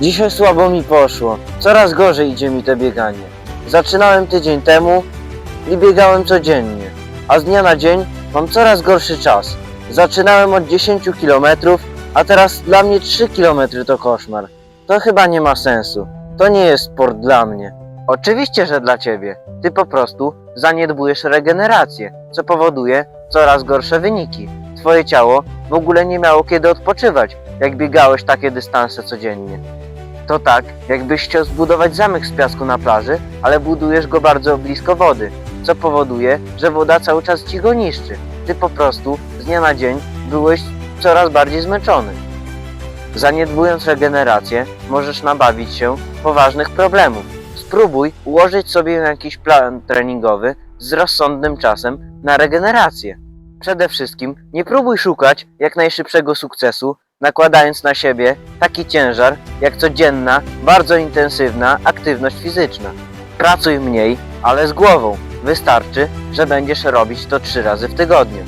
Dzisiaj słabo mi poszło. Coraz gorzej idzie mi to bieganie. Zaczynałem tydzień temu i biegałem codziennie, a z dnia na dzień mam coraz gorszy czas. Zaczynałem od 10 km, a teraz dla mnie 3 km to koszmar. To chyba nie ma sensu. To nie jest sport dla mnie. Oczywiście, że dla ciebie. Ty po prostu zaniedbujesz regenerację, co powoduje coraz gorsze wyniki. Twoje ciało w ogóle nie miało kiedy odpoczywać, jak biegałeś takie dystanse codziennie. To tak, jakbyś chciał zbudować zamek z piasku na plaży, ale budujesz go bardzo blisko wody, co powoduje, że woda cały czas ci go niszczy. Ty po prostu z dnia na dzień byłeś coraz bardziej zmęczony. Zaniedbując regenerację, możesz nabawić się poważnych problemów. Spróbuj ułożyć sobie jakiś plan treningowy z rozsądnym czasem na regenerację. Przede wszystkim nie próbuj szukać jak najszybszego sukcesu, nakładając na siebie taki ciężar jak codzienna, bardzo intensywna aktywność fizyczna. Pracuj mniej, ale z głową. Wystarczy, że będziesz robić to trzy razy w tygodniu.